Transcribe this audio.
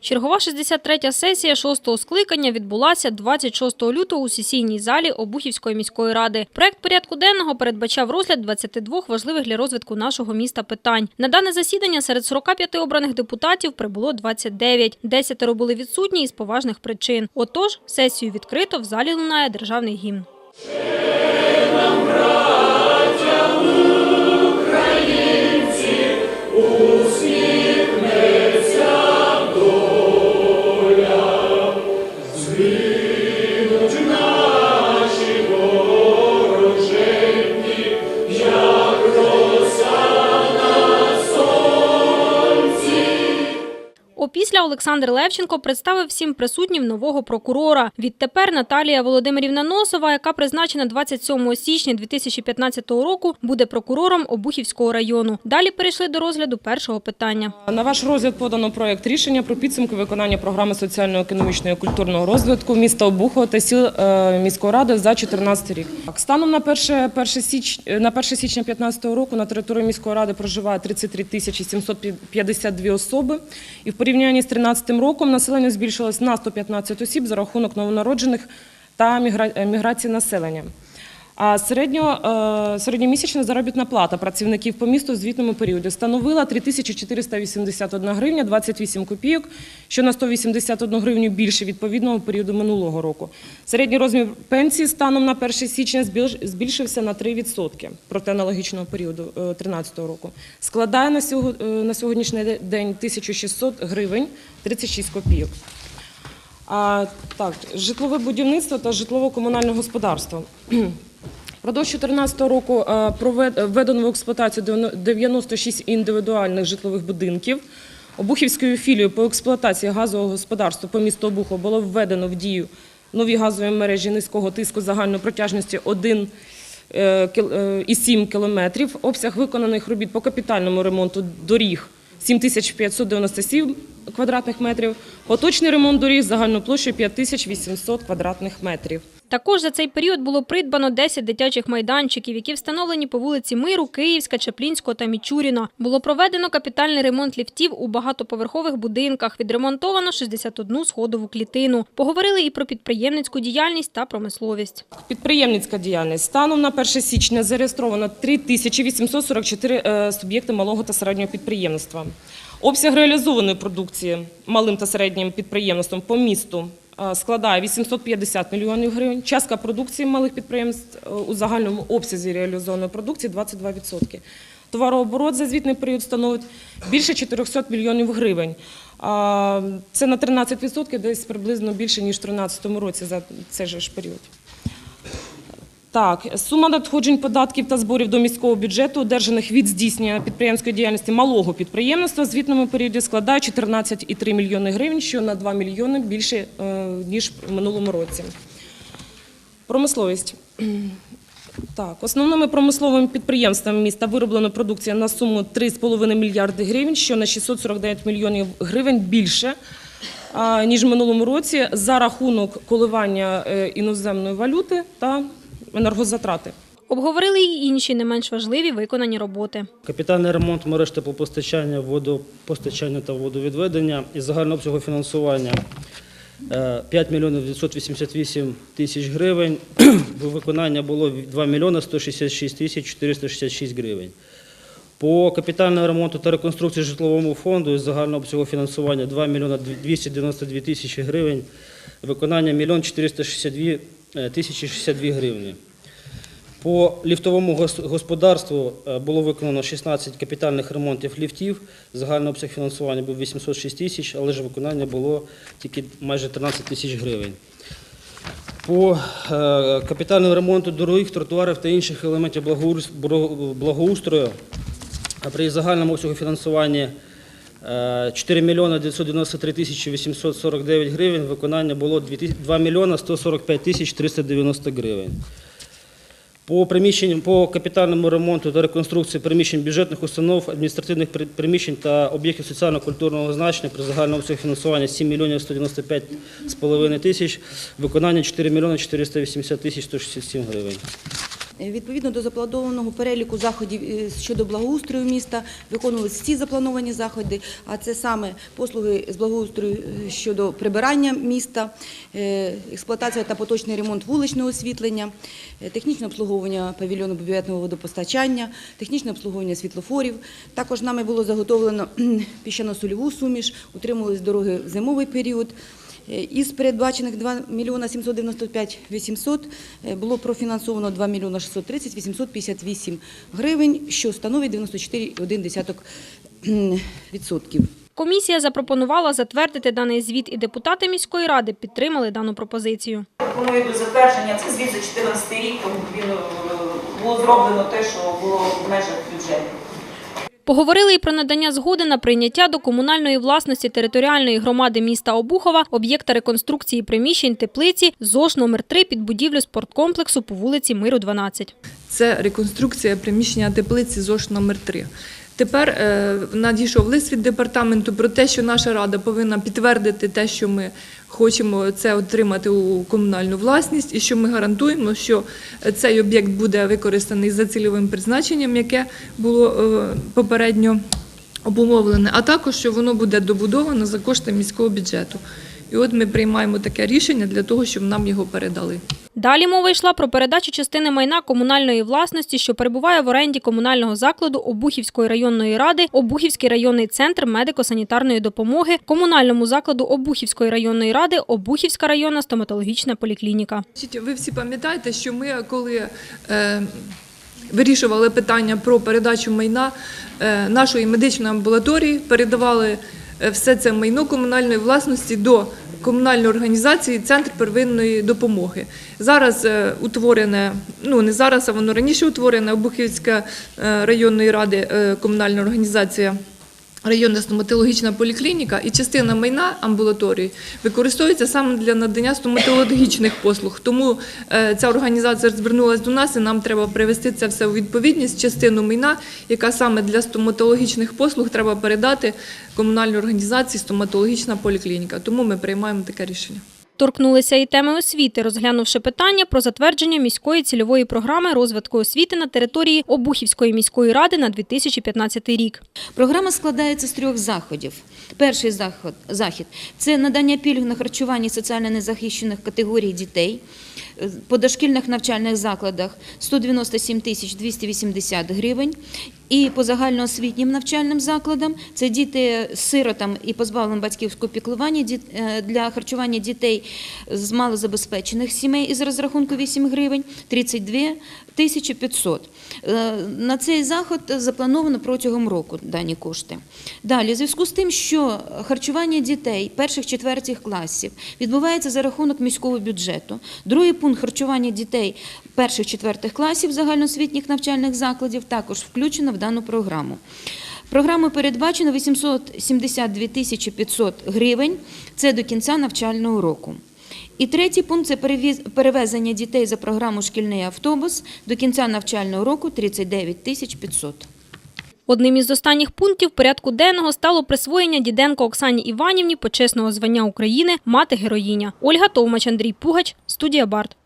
Чергова 63-я сесія шостого скликання відбулася 26 лютого у сесійній залі Обухівської міської ради. Проект порядку денного передбачав розгляд 22 важливих для розвитку нашого міста питань. На дане засідання серед 45 обраних депутатів прибуло 29. Десятеро були відсутні із поважних причин. Отож, сесію відкрито в залі лунає державний гімн. see. Олександр Левченко представив всім присутнім нового прокурора. Відтепер Наталія Володимирівна Носова, яка призначена 27 січня 2015 року, буде прокурором Обухівського району. Далі перейшли до розгляду першого питання. На ваш розгляд подано проект рішення про підсумки виконання програми соціально-економічного і культурного розвитку міста Обухова та сіл е, міської ради за 2014 рік. Станом на 1, 1, на 1 січня 2015 року на території міської ради проживає 33 тисячі 752 особи. І в порівнянні з 2013 роком населення збільшилось на 115 осіб за рахунок новонароджених та е, міграції населення. А середньо, е, середньомісячна заробітна плата працівників по місту в звітному періоді становила 3481 гривня 28 копійок, що на 181 гривню більше відповідного періоду минулого року. Середній розмір пенсії станом на 1 січня збільш- збільшився на 3% проти аналогічного періоду 2013 року. Складає на е, на сьогоднішній день 1600 гривень 36 копійок. А, так, житлове будівництво та житлово-комунальне господарство. Продовж 2014 року е, введено в експлуатацію 96 індивідуальних житлових будинків. Обухівською філією по експлуатації газового господарства по місту Обухов було введено в дію нові газові мережі низького тиску загальної протяжності 1,7 кілометрів. Обсяг виконаних робіт по капітальному ремонту доріг 7597 квадратних метрів. Поточний ремонт доріг загальною площею 5800 квадратних метрів. Також за цей період було придбано 10 дитячих майданчиків, які встановлені по вулиці Миру, Київська, Чаплінського та Мічуріна. Було проведено капітальний ремонт ліфтів у багатоповерхових будинках, відремонтовано 61 сходову клітину. Поговорили і про підприємницьку діяльність та промисловість. Підприємницька діяльність. Станом на 1 січня зареєстровано 3844 е, суб'єкти малого та середнього підприємництва. Обсяг реалізованої продукції малим та середнім підприємництвом по місту складає 850 мільйонів гривень. Частка продукції малих підприємств е, у загальному обсязі реалізованої продукції 22%. Товарооборот за звітний період становить більше 400 мільйонів гривень. Це на 13% десь приблизно більше, ніж у 2013 році за цей же ж період. Так, сума надходжень податків та зборів до міського бюджету, одержаних від здійснення підприємської діяльності малого підприємництва в звітному періоді складає 14,3 мільйони гривень, що на 2 мільйони більше, е, ніж в минулому році. Промисловість. Так, основними промисловими підприємствами міста вироблена продукція на суму 3,5 мільярди гривень, що на 649 мільйонів гривень більше, ніж в минулому році, за рахунок коливання е, іноземної валюти та енергозатрати. Обговорили й інші не менш важливі виконані роботи. Капітальний ремонт мереж теплопостачання, водопостачання та водовідведення із загального обсягу фінансування е, 5 мільйонів 988 тисяч гривень. Виконання було 2 мільйони 166 тисяч 466 гривень. По капітальному ремонту та реконструкції житловому фонду із загального обсягу фінансування 2 мільйони 292 тисячі гривень. Виконання 1 мільйон 462 тисячі 62 гривні. По ліфтовому господарству е, було виконано 16 капітальних ремонтів ліфтів. Загальний обсяг фінансування був 806 тисяч, але ж виконання було тільки майже 13 тисяч гривень. По е, капітальному ремонту дорогих, тротуарів та інших елементів благоустрою при загальному обсягу фінансування е, 4 мільйони 993 тисячі 849 гривень, виконання було 2 мільйони 145 тисяч 390 гривень. По приміщенням по капітальному ремонту та реконструкції приміщень бюджетних установ, адміністративних приміщень та об'єктів соціально-культурного значення при загальному обсягу фінансування 7 мільйонів 195,5 тисяч, виконання 4 мільйони 480 тисяч 167 гривень. Е, Відповідно до запланованого переліку заходів е, щодо благоустрою міста виконувалися всі заплановані заходи, а це саме послуги з благоустрою е, щодо прибирання міста, експлуатація та поточний ремонт вуличного освітлення, технічне обслуговування павільйону бюветного водопостачання, технічне обслуговування світлофорів. Також нами було заготовлено піщано-сольову суміш, утримувались дороги в зимовий період. Із передбачених 2 мільйона 795 800 е, було профінансовано 2 мільйона 630 858 гривень, що становить 94,1%. Комісія запропонувала затвердити даний звіт, і депутати міської ради підтримали дану пропозицію. Пропоную до затвердження. Це звіт за 14 рік, тому він е, було зроблено те, що було в межах бюджету. Поговорили і про надання згоди на прийняття до комунальної власності територіальної громади міста Обухова об'єкта реконструкції приміщень теплиці ЗОЖ номер 3 під будівлю спорткомплексу по вулиці Миру 12. Це реконструкція приміщення теплиці ЗОЖ номер 3 Тепер е, надійшов лист від департаменту про те, що наша рада повинна підтвердити те, що ми хочемо це отримати у комунальну власність, і що ми гарантуємо, що цей об'єкт буде використаний за цільовим призначенням, яке було е, попередньо обумовлене, а також що воно буде добудовано за кошти міського бюджету. І от ми приймаємо таке рішення для того, щоб нам його передали. Далі мова йшла про передачу частини майна комунальної власності, що перебуває в оренді комунального закладу Обухівської районної ради, Обухівський районний центр медико-санітарної допомоги, комунальному закладу Обухівської районної ради, Обухівська районна стоматологічна поліклініка. Ви всі пам'ятаєте, що ми, коли е, вирішували питання про передачу майна е, нашої медичної амбулаторії, передавали е, все це майно комунальної власності до комунальної організації Центр первинної допомоги. Зараз е, утворене, ну не зараз, а воно раніше утворене Обухівська е, районної ради е, комунальна організація. Районна стоматологічна поліклініка і частина майна амбулаторії використовується саме для надання стоматологічних послуг. Тому е, ця організація звернулася до нас, і нам треба привести це все у відповідність. Частину майна, яка саме для стоматологічних послуг треба передати комунальній організації стоматологічна поліклініка. Тому ми приймаємо таке рішення. Торкнулися і теми освіти, розглянувши питання про затвердження міської цільової програми розвитку освіти на території Обухівської міської ради на 2015 рік. Програма складається з трьох заходів. Перший заход, захід це надання пільг на харчування соціально незахищених категорій дітей по дошкільних навчальних закладах 197 тисяч 280 гривень. І по загальноосвітнім навчальним закладам це діти з сиротам і позбавленим батьківського піклування е, для харчування дітей з малозабезпечених сімей із розрахунку 8 гривень 32 тисячі 500. Е, На цей заход заплановано протягом року дані кошти. Далі, у зв'язку з тим, що харчування дітей перших-четвертих класів відбувається за рахунок міського бюджету. Другий пункт харчування дітей перших-четвертих класів загальноосвітніх навчальних закладів також включено в дану програму. Програмою передбачено 872 тисячі 500 гривень. Це до кінця навчального року. І третій пункт це перевезення дітей за програму Шкільний автобус до кінця навчального року 39 тисяч 500. Одним із останніх пунктів порядку денного стало присвоєння Діденко Оксані Іванівні почесного звання України мати героїня. Ольга Товмач, Андрій Пугач, студія Барт.